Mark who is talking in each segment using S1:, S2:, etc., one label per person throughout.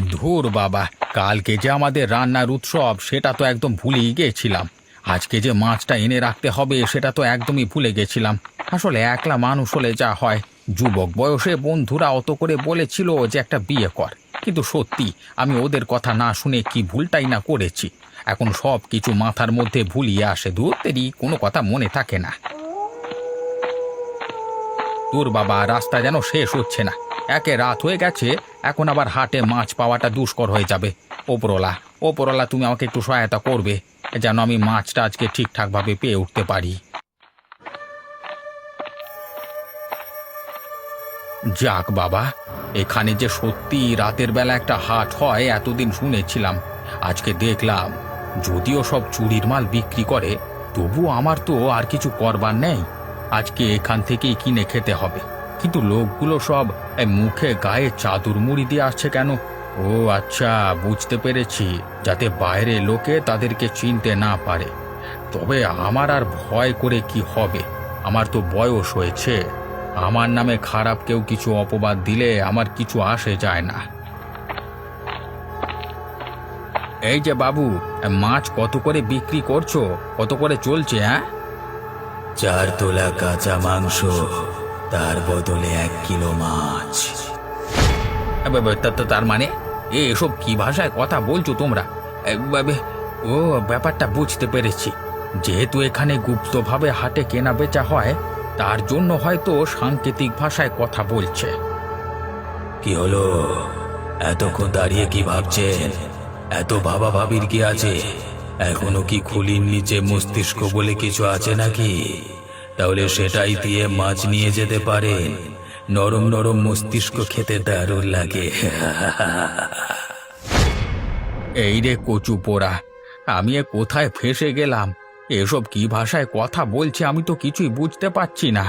S1: ধুর বাবা, কালকে যে আমাদের রান্নার উৎসব, সেটা তো একদম ভুলেই গিয়েছিলাম আজকে যে মাছটা এনে রাখতে হবে, সেটা তো একদমই ভুলে গেছিলাম। আসলে একলা মানুষ হলে যা হয়, যুবক বয়সে বন্ধুরা অত করে বলেছিল যে একটা বিয়ে কর। কিন্তু সত্যি, আমি ওদের কথা না শুনে কি ভুলটাই না করেছি। এখন সব কিছু মাথার মধ্যে ভুলিয়ে আসে দূর, তেরি কোনো কথা মনে থাকে না। তোর বাবা, রাস্তা যেন শেষ হচ্ছে না। একে রাত হয়ে গেছে এখন আবার হাটে মাছ পাওয়াটা দুষ্কর হয়ে যাবে। ওপরওয়ালা ওপরওয়ালা, তুমি আমাকে একটু সহায়তা করবে, যেন আমি মাছটা আজকে ঠিকঠাকভাবে পেয়ে উঠতে পারি। যাক বাবা, এখানে যে সত্যি রাতের বেলা একটা হাট হয়, এতদিন শুনেছিলাম। আজকে দেখলাম, যদিও সব চুরির মাল বিক্রি করে, তবু আমার তো আর কিছু করবার নেই। আজকে এখান থেকেই কিনে খেতে হবে। কিন্তু লোকগুলো সব মুখে গায়ে চাদর মুড়ি দিয়ে আসছে কেন? ও আচ্ছা বুঝতে পেরেছি, যাতে বাইরে লোকে তাদেরকে চিনতে না পারে। তবে আমার আর ভয় করে কি হবে? আমার তো বয়স হয়েছে। আমার নামে খারাপ কেউ কিছু অপবাদ দিলে আমার কিছু আসে যায় না। এই যে বাবু, মাছ কত করে বিক্রি করছ? কত করে চলছে হ্যাঁ
S2: চার তোলা কাঁচা মাংস তার বদলে এক কিলো মাছ।
S1: তার মানে? এসব কি ভাষায় কথা বলছো তোমরা? ও ব্যাপারটা বুঝতে পেরেছি। যেহেতু এখানে গুপ্তভাবে হাটে কেনা বেচা হয় তার জন্য হয়তো সাংকেতিক ভাষায় কথা বলছে।
S2: কি হলো? এতক্ষণ দাঁড়িয়ে কি ভাবছেন? এত ভাবা ভাবির কি আছে? এখনও কি খুলির নিচে মস্তিষ্ক বলে কিছু আছে নাকি? তাহলে সেটাই দিয়ে মাছ নিয়ে যেতে পারেন নরম নরম মস্তিষ্ক খেতে দারুণ লাগে।
S1: এই রে কচু পোড়া আমি এ কোথায় ফেসে গেলাম? এসব কি ভাষায় কথা বলছে আমি তো কিছুই বুঝতে পারছি না।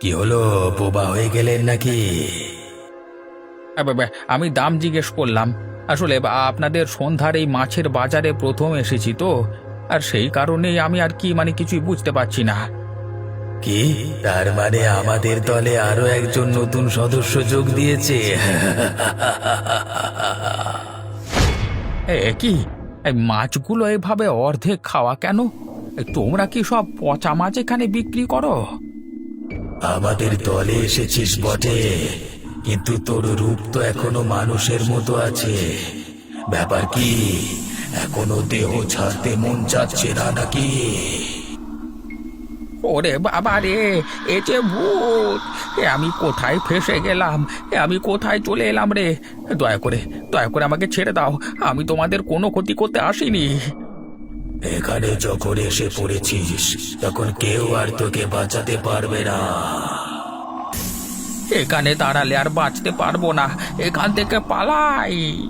S2: কি হলো বোবা হয়ে গেলেন নাকি?
S1: আমি দাম জিজ্ঞেস করলাম। আসলে আপনাদের সন্ধ্যার এই মাছের বাজারে প্রথম এসেছি তো আর সেই কারণেই আমি আর কি মানে কিছুই বুঝতে পারছি না।
S2: কি? তার মানে আমাদের দলে আরও একজন নতুন সদস্য যোগ দিয়েছে।
S1: এ কি? এই মাছগুলো এভাবে অর্ধেক খাওয়া কেন? তোমরা কি সব পচা মাছ এখানে বিক্রি করো?
S2: আমাদের দলে এসেছিস বটে কিন্তু তোর রূপ তো এখনও মানুষের মতো আছে। ব্যাপার কি? এখনও দেহ ছাড়তে মন চাচ্ছে না নাকি?
S1: ওরে বাবা রে এ যে ভূত। এ আমি কোথায় ফেসে গেলাম? এ আমি কোথায় চলে এলাম রে? দয়া করে দয়া করে আমাকে ছেড়ে দাও। আমি তোমাদের কোনো ক্ষতি করতে আসিনি।
S2: এখানে যখন এসে পড়েছিস তখন কেউ আর তোকে বাঁচাতে পারবে না।
S1: এখানে দাঁড়ালে আর বাঁচতে পারব না। এখান থেকে পালাই।